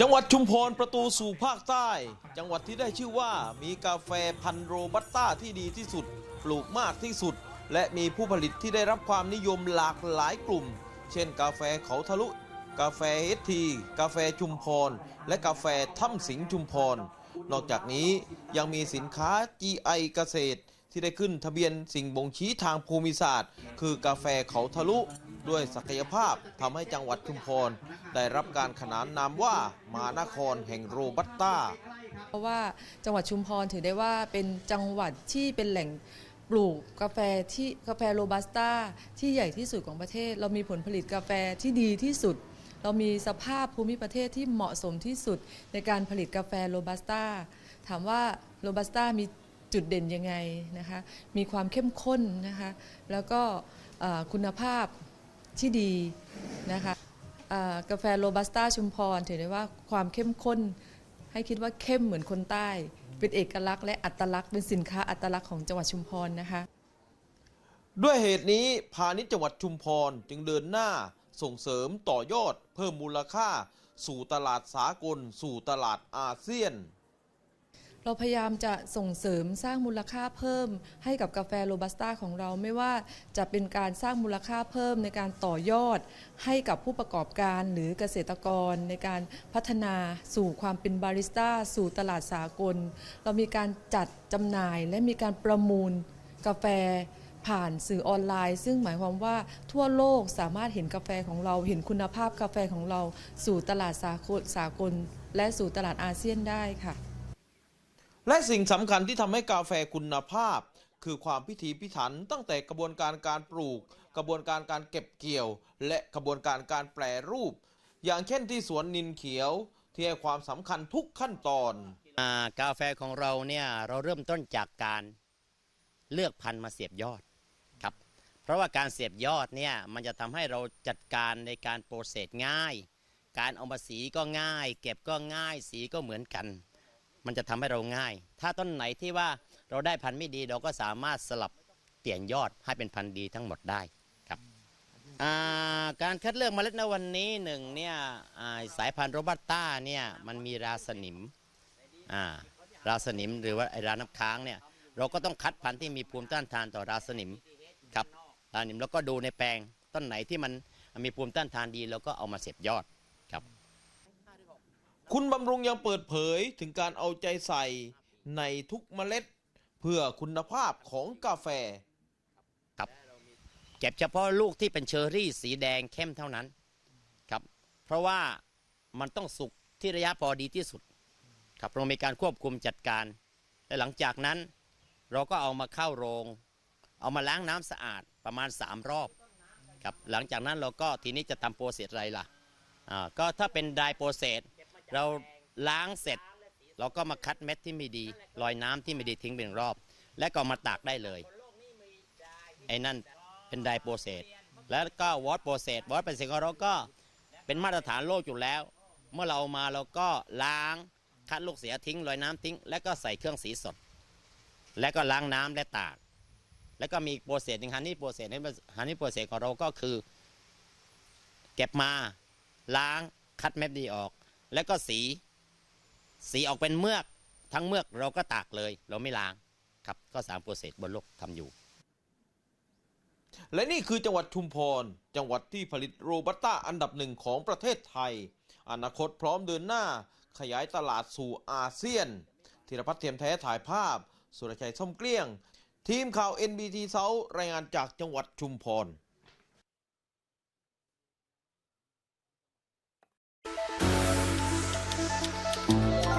จังหวัดชุมพรประตูสู่ภาคใต้ จังหวัดที่ได้ชื่อว่ามีกาแฟพันโรบัสต้าที่ดีที่สุด ปลูกมากที่สุด และมีผู้ผลิตที่ได้รับความนิยมหลากหลายกลุ่ม เช่น กาแฟเขาทะลุ กาแฟเอที กาแฟชุมพร และกาแฟถ้ำสิงห์ชุมพร นอกจากนี้ยังมีสินค้า GI เกษตร ที่ได้ขึ้นทะเบียนสิ่งบ่งชี้ทางภูมิศาสตร์ คือกาแฟเขาทะลุด้วยศักยภาพทำให้จังหวัดชุมพร ได้รับการขนานนามว่ามหานครแห่งโรบัสต้าเพราะว่าจังหวัดชุมพรถือได้ว่าเป็นจังหวัดที่เป็นแหล่งปลูกกาแฟที่กาแฟโรบัสต้าที่ใหญ่ที่สุดของประเทศ เรามีผลผลิตกาแฟที่ดีที่สุด เรามีสภาพภูมิประเทศที่เหมาะสมที่สุดในการผลิตกาแฟโรบัสต้าถามว่าโรบัสต้ามี จุดเด่นยังไงนะคะ มีความเข้มข้นนะคะ แล้วก็คุณภาพที่ดีนะคะกาแฟโรบัสต้าชุมพรถือได้ว่าความเข้มข้น ให้คิดว่าเข้มเหมือนคนใต้ เป็นเอกลักษณ์และอัตลักษณ์เป็นสินค้าอัตลักษณ์ของจังหวัดชุมพรนะคะ ด้วยเหตุนี้พาณิชย์จังหวัดชุมพรจึงเดินหน้าส่งเสริมต่อยอด เพิ่มมูลค่า สู่ตลาดสากล สู่ตลาดอาเซียน เราพยายามจะส่งเสริมสร้างมูลค่าเพิ่ม ให้กับกาแฟโรบัสต้าของเราไม่ว่าจะเป็นการสร้างมูลค่าเพิ่มในการต่อยอด ให้กับผู้ประกอบการหรือเกษตรกรในการพัฒนาสู่ความเป็นบาริสต้าสู่ตลาดสากล เรามีการจัดจำหน่ายและมีการประมูลกาแฟผ่านสื่อออนไลน์ ซึ่งหมายความว่าทั่วโลกสามารถเห็นกาแฟของเรา เห็นคุณภาพกาแฟของเรา สู่ตลาดสากลสากลและสู่ตลาดอาเซียนได้ค่ะ และสิ่งสำคัญที่ทำให้กาแฟคุณภาพ คือความพิถีพิถันตั้งแต่กระบวนการการปลูก กระบวนการการเก็บเกี่ยว และกระบวนการการแปรรูป อย่างเช่นที่สวนนินเขียว ที่ให้ความสำคัญทุกขั้นตอนอกาแฟของเราเนี่ยเราเริ่มต้นจากการเลือกพันธุ์มาเสียบยอดครับ เพราะว่าการเสียบยอดเนี่ยมันจะทำให้เราจัดการในการโปรเซสง่าย การเอามาสีก็ง่าย เก็บก็ง่าย สีก็เหมือนกัน มันจะทำให้เราง่าย ถ้าต้นไหนที่ว่าเราได้พันธุ์ไม่ดีเราก็สามารถสลับเปลี่ยนยอดให้เป็นพันธุ์ดีทั้งหมดได้ครับอ่าการคัดเลือกเมล็ดในวันนี้หนึ่งเนี่ยอ่าสายพันธุ์โรบัสต้าเนี่ยมันมีราสนิมอ่าราสนิมหรือว่าไอราน้ำค้างเนี่ยเราก็ต้องคัดพันธุ์ที่มีภูมิต้านทานต่อราสนิมครับราสนิมแล้วก็ดูในแปลงต้นไหนที่มันมีภูมิต้านทานดีเราก็เอามาเสียบยอด คุณบำรุงยังเปิดเผยถึงการเอาใจใส่ในทุกเมล็ด เพื่อคุณภาพของกาแฟเก็บเฉพาะลูกที่เป็นเชอร์รี่สีแดงเข้มเท่านั้นครับ เพราะว่ามันต้องสุกที่ระยะพอดีที่สุด ครับเรามีการควบคุมจัดการ และหลังจากนั้น เราก็เอามาเข้าโรง เอามาล้างน้ำสะอาดประมาณ 3 รอบครับหลังจากนั้นเราก็ทีนี้จะทำโปรเซสอะไรล่ะอ่าก็ถ้าเป็นไดโปรเซส เราล้างเสร็จ เราก็มาคัดเม็ดที่ไม่ดีลอยน้ำที่ไม่ดีทิ้งเป็นรอบ และก็มาตากได้เลยไอ้นั่นเป็นไดโปรเซสแล้วก็วอตโปรเซสวอตเป็นสิ่งของเราก็เป็นมาตรฐานโลกอยู่แล้ว เมื่อเราเอามาเราก็ล้างคัดลูกเสียทิ้งลอยน้ำทิ้ง แล้วก็ใส่เครื่องสีสด แล้วก็ล้างน้ำและตาก แล้วก็มีโปรเซสหนึ่งฮันนี่โปรเซสฮันนี่โปรเซสของเราก็คือ เก็บมาล้างคัดเม็ดดีออก แล้วก็สี สีออกเป็นเมือกทั้งเมือกเราก็ตากเลย เราไม่ล้างครับก็สามโปรเซสบนโลกทำอยู่ และนี่คือจังหวัดชุมพร จังหวัดที่ผลิตโรบัสต้าอันดับหนึ่งของประเทศไทย อนาคตพร้อมเดินหน้า ขยายตลาดสู่อาเซียนธีรพัฒน์เทียมแท้ถ่ายภาพ สุรชัยส้มเกลี้ยง ทีมข่าว NBT เซารายงานจากจังหวัดชุมพร